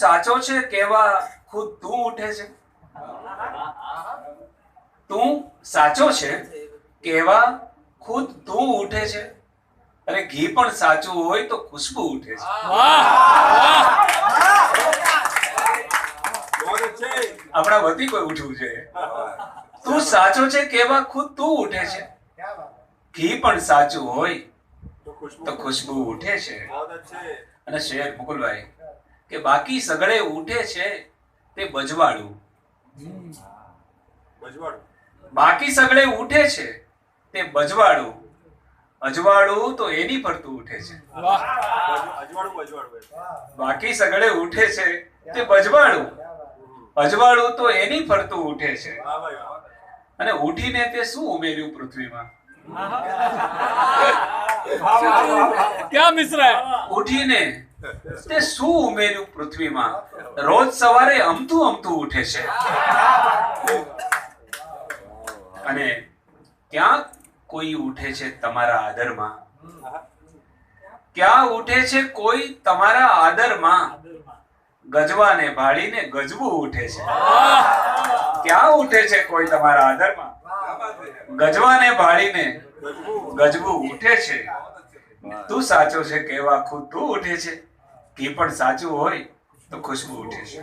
સાચો છે કેવા ખુદ તું ઉઠે છે? તું સાચો છે કેવા ખુદ તું ઉઠે છે? અરે ઘી પણ સાચું હોય તો ખુશ્બુ ઉઠે છે. આપણા વતી કોઈ ઉઠવું છે? તું સાચો છે કેવા ખુદ તું ઉઠે છે? ઘી પણ સાચું હોય તો ખુશ્બુ ઉઠે છે. અને શેર મુકુલભાઈ કે બાકી સગળે ઉઠે છે તે બજવાડું. બાકી સગળે ઉઠે છે તે બજવાડું. અજવાળું તો એની ફરતું ઉઠે છે. બાકી સગળે ઉઠે છે તે બજવાડું. અજવાળું તો એની ફરતું ઉઠે છે. અને ઉઠીને તે શું ઉમેર્યું પૃથ્વીમાં? ક્યાં મિશ્રા ઉઠીને તે શું ઉમેર્યું પૃથ્વીમાં? રોજ સવારે અમતું અમતું ઉઠે છે. અને ક્યાં કોઈ ઉઠે છે તમારા આદરમાં? ક્યાં ઉઠે છે કોઈ તમારા આદરમાં? ગજવાને ભાળીને ગજવું ઉઠે છે. ક્યાં ઉઠે છે કોઈ તમારા આદરમાં? ગજવાને ભાળીને ગજવું ઉઠે છે. તું સાચો છે કેવા ખુદ તું ઉઠે છે? ઘી પણ સાચું હોય તો ખુશ્બુ ઉઠે છે.